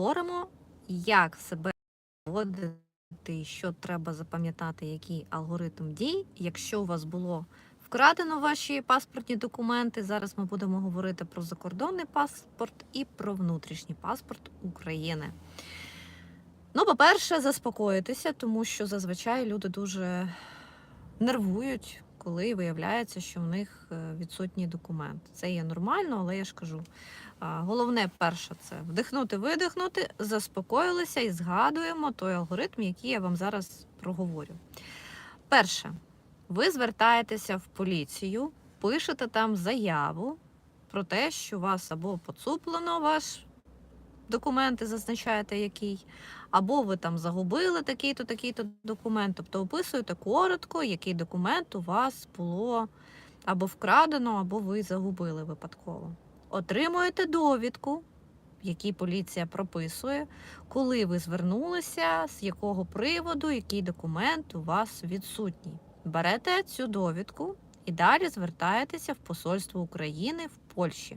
поговоримо, як себе поводити, що треба запам'ятати, який алгоритм дій. Якщо у вас було вкрадено ваші паспортні документи, зараз ми будемо говорити про закордонний паспорт і про внутрішній паспорт України. Ну, по-перше, заспокоїтися, тому що зазвичай люди дуже нервують, коли виявляється, що в них е, відсутній документ. Це є нормально, але я ж кажу. Головне, перше, це вдихнути, видихнути, заспокоїлися і згадуємо той алгоритм, який я вам зараз проговорю. Перше, ви звертаєтеся в поліцію, пишете там заяву про те, що вас або поцуплено ваш документи, зазначаєте який, або ви там загубили такий-то, такий-то документ. Тобто описуєте коротко, який документ у вас було або вкрадено, або ви загубили випадково. Отримуєте довідку, якій поліція прописує, коли ви звернулися, з якого приводу, який документ у вас відсутній. Берете цю довідку і далі звертаєтеся в Посольство України в Польщі.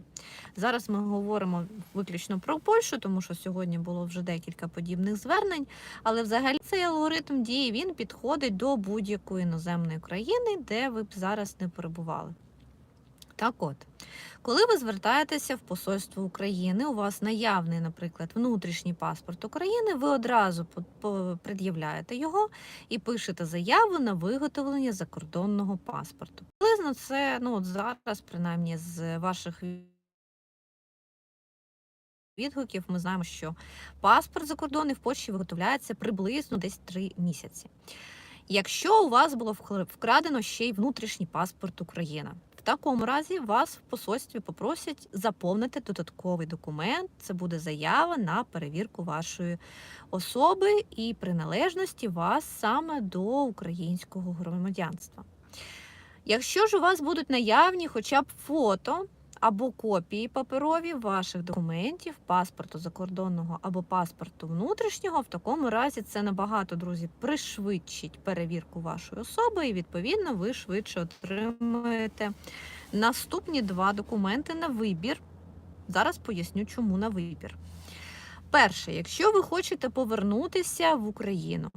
Зараз ми говоримо виключно про Польщу, тому що сьогодні було вже декілька подібних звернень. Але взагалі цей алгоритм дії він підходить до будь-якої іноземної країни, де ви б зараз не перебували. Так от, коли ви звертаєтеся в Посольство України, у вас наявний, наприклад, внутрішній паспорт України, ви одразу пред'являєте його і пишете заяву на виготовлення закордонного паспорту. Приблизно це ну от зараз, принаймні, з ваших відгуків, ми знаємо, що паспорт закордонний в Польщі виготовляється приблизно десь 3 місяці. Якщо у вас було вкрадено ще й внутрішній паспорт України, такому разі вас в посольстві попросять заповнити додатковий документ. Це буде заява на перевірку вашої особи і приналежності вас саме до українського громадянства. Якщо ж у вас будуть наявні хоча б фото або копії паперові ваших документів, паспорту закордонного або паспорту внутрішнього, в такому разі це набагато, друзі, пришвидшить перевірку вашої особи, і відповідно ви швидше отримаєте наступні два документи на вибір. Зараз поясню, чому на вибір. Перше, якщо ви хочете повернутися в Україну,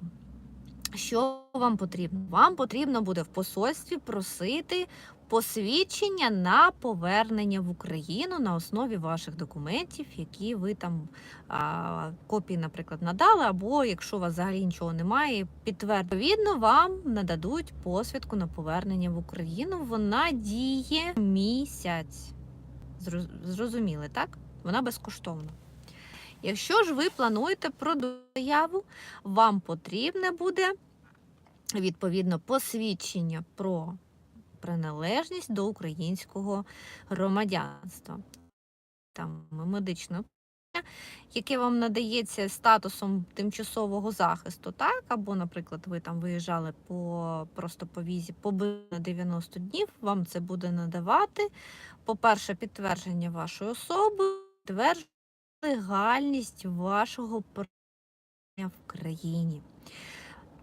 що вам потрібно? Вам потрібно буде в посольстві просити посвідчення на повернення в Україну на основі ваших документів, які ви там а, копії, наприклад, надали, або якщо у вас взагалі нічого немає. Відповідно, вам нададуть посвідку на повернення в Україну. Вона діє місяць. Зрозуміли, так? Вона безкоштовна. Якщо ж ви плануєте про заяву, вам потрібне буде відповідно посвідчення про приналежність до українського громадянства. Там медичне яке вам надається статусом тимчасового захисту, так? Або, наприклад, ви там виїжджали по просто по візі по на 90 днів, вам це буде надавати. По-перше, підтвердження вашої особи, підтвердження легальність вашого перебування в країні.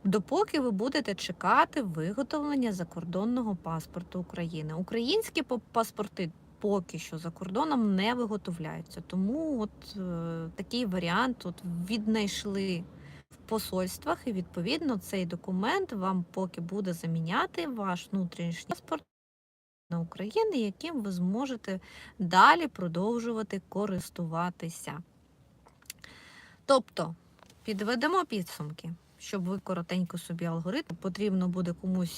Допоки ви будете чекати виготовлення закордонного паспорту України. Українські паспорти поки що за кордоном не виготовляються. Тому от е, такий варіант от віднайшли в посольствах, і відповідно цей документ вам поки буде заміняти ваш внутрішній паспорт на України, яким ви зможете далі продовжувати користуватися. Тобто, підведемо підсумки, щоб ви коротенько собі алгоритм, потрібно буде комусь